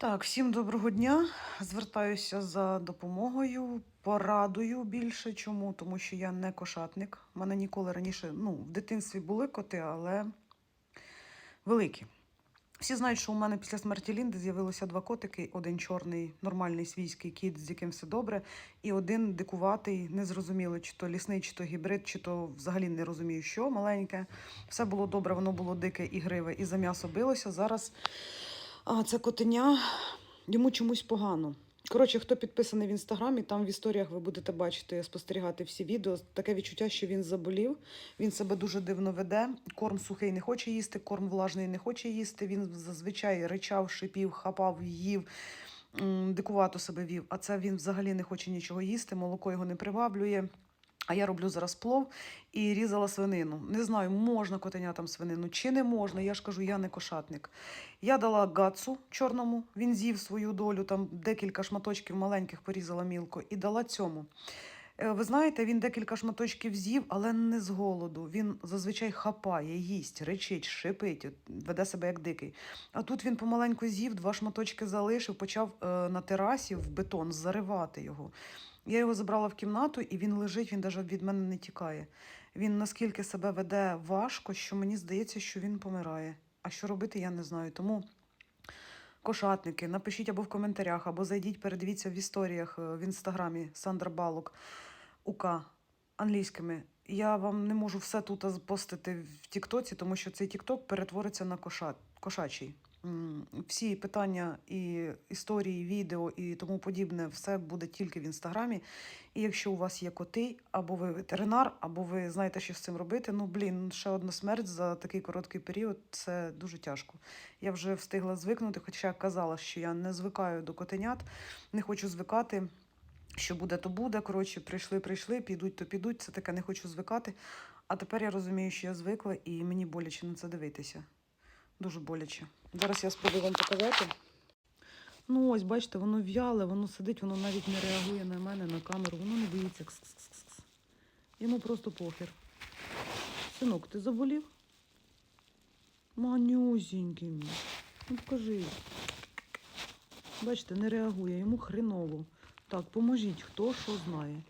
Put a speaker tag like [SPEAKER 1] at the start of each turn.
[SPEAKER 1] Так, всім доброго дня. Звертаюся за допомогою, порадою більше. Чому? Тому що я не кошатник. У мене ніколи раніше, ну, в дитинстві були коти, але великі. Всі знають, що у мене після смерті Лінди з'явилося два котики: один чорний, нормальний свійський кіт, з яким все добре, і один дикуватий, незрозуміло, чи то лісний, чи то гібрид, чи то взагалі не розумію, що маленьке. Все було добре, воно було дике і гриве, і за м'ясо билося. Зараз а, це котеня йому чомусь погано. Коротше, хто підписаний в інстаграмі, там в історіях ви будете бачити, спостерігати всі відео. Таке відчуття, що він заболів. Він себе дуже дивно веде. Корм сухий не хоче їсти, корм влажний не хоче їсти. Він зазвичай ричав, шипів, хапав, їв, дикувато себе вів. А це він взагалі не хоче нічого їсти, молоко його не приваблює. А я роблю зараз плов і різала свинину. Не знаю, можна котенятам свинину чи не можна. Я ж кажу, я не кошатник. Я дала гацу чорному, він з'їв свою долю, там декілька шматочків маленьких порізала мілко, і дала цьому. Е, Ви знаєте, він декілька шматочків з'їв, але не з голоду. Він зазвичай хапає, їсть, речить, шипить, веде себе як дикий. А тут він помаленьку з'їв, два шматочки залишив, почав е, на терасі в бетон заривати його. Я його забрала в кімнату, і він лежить, він навіть від мене не тікає. Він наскільки себе веде важко, що мені здається, що він помирає. А що робити, я не знаю. Тому кошатники, напишіть або в коментарях, або зайдіть, передивіться в історіях е, в інстаграмі Сандра Балок УК англійськими. Я вам не можу все тут постити в Тіктоці, тому що цей Тікток перетвориться на коша... кошачий. Всі питання і історії, відео і тому подібне, все буде тільки в інстаграмі. І якщо у вас є коти, або ви ветеринар, або ви знаєте, що з цим робити, ну блін, ще одна смерть за такий короткий період це дуже тяжко. Я вже встигла звикнути, хоча казала, що я не звикаю до котенят, не хочу звикати. Що буде, то буде. Коротше, прийшли, прийшли, підуть, то підуть. Це таке не хочу звикати. А тепер я розумію, що я звикла, і мені боляче на це дивитися. Дуже боляче. Зараз я спробую вам показати. Ну, ось, бачите, воно в'яле, воно сидить, воно навіть не реагує на мене, на камеру, воно не боїться. Йому просто похер. Синок, ти заболів? Манюсінький мій. Ну, покажи. Бачите, не реагує, йому хреново. Так, поможіть, хто що знає.